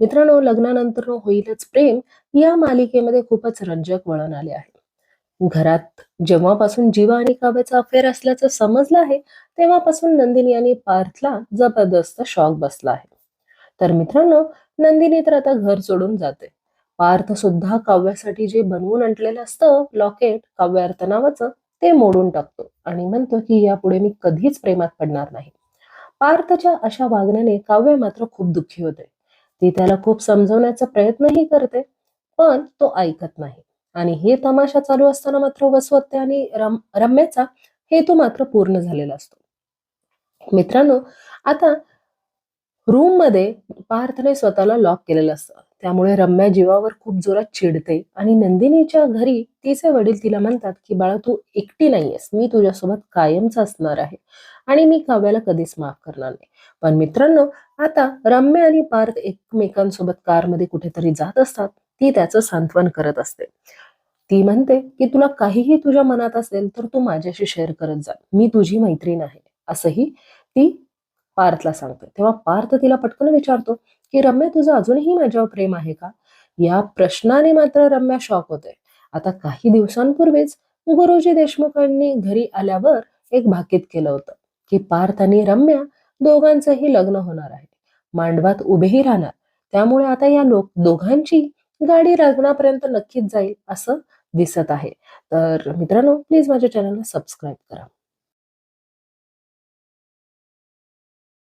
मित्रांनो लग्नानंतर होईलच प्रेम या मालिकेमध्ये खूपच रंजक वळण आले आहे. घरात जेव्हापासून जीवा आणि काव्याचा अफेअर असल्याचं समजलं आहे तेव्हापासून नंदिनी आणि पार्थला जबरदस्त शॉक बसला आहे. तर मित्रांनो नंदिनी तर आता घर सोडून जाते. पार्थ सुद्धा काव्यासाठी जे बनवून आणलेलं असतं लॉकेट काव्यार्थ नावाचं ते मोडून टाकतो आणि म्हणतो की यापुढे मी कधीच प्रेमात पडणार नाही. पार्थच्या अशा वागण्याने काव्य मात्र खूप दुःखी होते. ती त्याला खूप समजवण्याचा प्रयत्नही करते पण तो ऐकत नाही. आणि हे तमाशा चालू असताना मात्र वसवत्ते आणि रम रम्याचा हेतू मात्र पूर्ण झालेला असतो. मित्रांनो आता रूममध्ये पार्थने स्वतःला लॉक केलेलं असतं. त्यामुळे रम्या जीवावर खूप जोरात चिडते आणि नंदिनीच्या घरी तिचे वडील तिला म्हणतात की बाळा तू एकटी नाहीयेस. मी तुझ्यासोबत कायमच असणार आहे. आणि मी काव्याला कधीच माफ करणार नाही. पण मित्रांनो आता रम्य आणि पार्थ एकमेकांसोबत कारमध्ये कुठेतरी जात असतात. ती त्याचं सांत्वन करत असते. ती म्हणते की तुला काहीही तुझ्या मनात असेल तर तू माझ्याशी शेअर करत जा. मी तुझी मैत्रीण आहे. असंही ती पार्थला सांगते. तेव्हा पार्थ तिला पटकन विचारतो की रम्या तुझं अजूनही माझ्यावर प्रेम आहे का? या प्रश्नाने मात्र रम्या शॉक होते. आता काही दिवसांपूर्वीच गुरुजी देशमुखांनी घरी आल्यावर एक भाकीत केलं होतं. की पार्थ आणि रम्या दोघांचंही लग्न होणार आहे. मांडवात उभेही राहणार. त्यामुळे आता या लोक दोघांची गाडी लग्नापर्यंत नक्कीच जाईल असं दिसत आहे. तर मित्रांनो प्लीज माझ्या चॅनलला सबस्क्राईब करा.